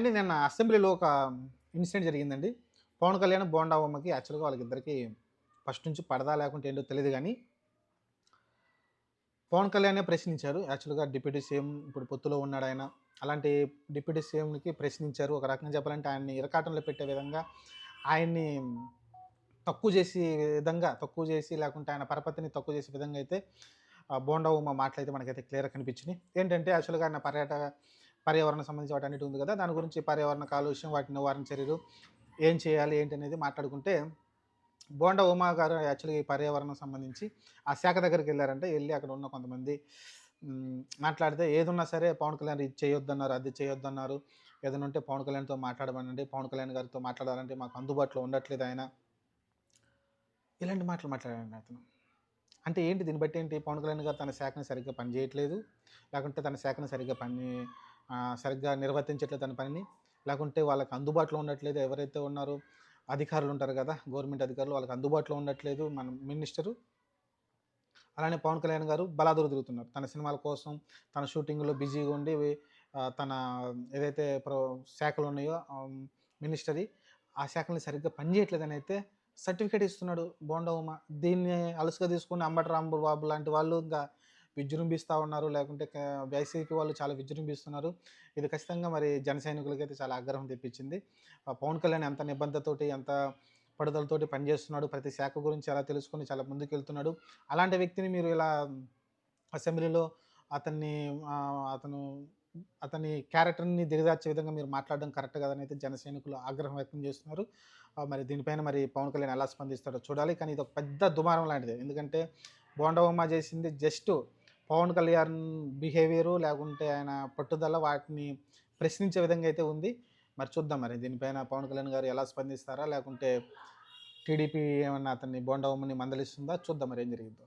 అండి నిన్న అసెంబ్లీలో ఒక ఇన్సిడెంట్ జరిగిందండి. పవన్ కళ్యాణ్ బోండా బొమ్మకి యాక్చువల్గా వాళ్ళకిద్దరికి ఫస్ట్ నుంచి పడదా లేకుంటే ఏంటో తెలియదు కానీ పవన్ కళ్యాణే ప్రశ్నించారు. యాక్చువల్గా డిప్యూటీ సీఎం ఇప్పుడు పొత్తులో ఉన్నాడు ఆయన. అలాంటి డిప్యూటీ సీఎంకి ప్రశ్నించారు. ఒక రకంగా చెప్పాలంటే ఆయన్ని ఇరకాటంలో పెట్టే విధంగా ఆయన్ని తక్కువ చేసి విధంగా తక్కువ చేసి లేకుంటే ఆయన పరపతిని తక్కువ చేసే విధంగా అయితే ఆ బోండా ఉమ్మ మాటలైతే మనకైతే క్లియర్గా కనిపించినాయి. ఏంటంటే యాక్చువల్గా ఆయన పర్యాటక పర్యావరణ సంబంధించి వాటి అన్నిటి ఉంది కదా దాని గురించి పర్యావరణ కాలుష్యం వాటి నివారణ చర్యలు ఏం చేయాలి ఏంటి అనేది మాట్లాడుకుంటే బోండా ఉమా గారు యాక్చువల్గా ఈ పర్యావరణం సంబంధించి ఆ శాఖ దగ్గరికి వెళ్ళారంటే వెళ్ళి అక్కడ ఉన్న కొంతమంది మాట్లాడితే ఏదున్నా సరే పవన్ కళ్యాణ్ ఇది చేయొద్దన్నారు అది చేయొద్దన్నారు ఏదైనా ఉంటే పవన్ కళ్యాణ్తో మాట్లాడమనండి పవన్ కళ్యాణ్ గారితో మాట్లాడాలంటే మాకు అందుబాటులో ఉండట్లేదు ఆయన. ఇలాంటి మాటలు మాట్లాడాడు అతను. అంటే ఏంటి దీన్ని బట్టి ఏంటి? పవన్ కళ్యాణ్ గారు తన శాఖను సరిగ్గా పని చేయట్లేదు లేకుంటే తన శాఖను సరిగ్గా పని సరిగ్గా నిర్వర్తించట్లేదు తన పనిని. లేకుంటే వాళ్ళకి అందుబాటులో ఉండట్లేదు ఎవరైతే ఉన్నారో అధికారులు ఉంటారు కదా గవర్నమెంట్ అధికారులు వాళ్ళకి అందుబాటులో ఉండట్లేదు మన మినిస్టరు. అలానే పవన్ కళ్యాణ్ గారు బలాదూరు తిరుగుతున్నారు. తన సినిమాల కోసం తన షూటింగ్లో బిజీగా ఉండి తన ఏదైతే ప్రో శాఖలు ఉన్నాయో మినిస్టరీ ఆ శాఖల్ని సరిగ్గా పనిచేయట్లేదని అయితే సర్టిఫికేట్ ఇస్తున్నాడు బోండా ఉమ. దీన్ని అలసుగా తీసుకుని అంబటి రాంబాబు బాబు లాంటి వాళ్ళు ఇంకా విజృంభిస్తూ ఉన్నారు. లేకుంటే వైసీపీ వాళ్ళు చాలా విజృంభిస్తున్నారు. ఇది ఖచ్చితంగా మరి జన చాలా ఆగ్రహం తెప్పించింది. ఆ పవన్ కళ్యాణ్ ఎంత నిబంధతోటి ఎంత పడుదలతోటి పనిచేస్తున్నాడు ప్రతి శాఖ గురించి ఎలా తెలుసుకొని చాలా ముందుకు వెళ్తున్నాడు అలాంటి వ్యక్తిని మీరు ఇలా అసెంబ్లీలో అతన్ని అతను అతని క్యారెక్టర్ని దిగదార్చే విధంగా మీరు మాట్లాడడం కరెక్ట్ కాదని అయితే జన సైనికులు ఆగ్రహం వ్యక్తం చేస్తున్నారు. మరి దీనిపైన మరి పవన్ కళ్యాణ్ ఎలా స్పందిస్తాడో చూడాలి. కానీ ఇది ఒక పెద్ద దుమారం లాంటిది. ఎందుకంటే బోండవమ్మ చేసింది జస్ట్ పవన్ కళ్యాణ్ బిహేవియరు లేకుంటే ఆయన పట్టుదల వాటిని ప్రశ్నించే విధంగా అయితే ఉంది. మరి చూద్దాం మరి దీనిపైన పవన్ కళ్యాణ్ గారు ఎలా స్పందిస్తారా? లేకుంటే టీడీపీ ఏమన్నా అతన్ని బోండవమ్మని మందలిస్తుందా? చూద్దాం మరి ఏం జరిగిందో.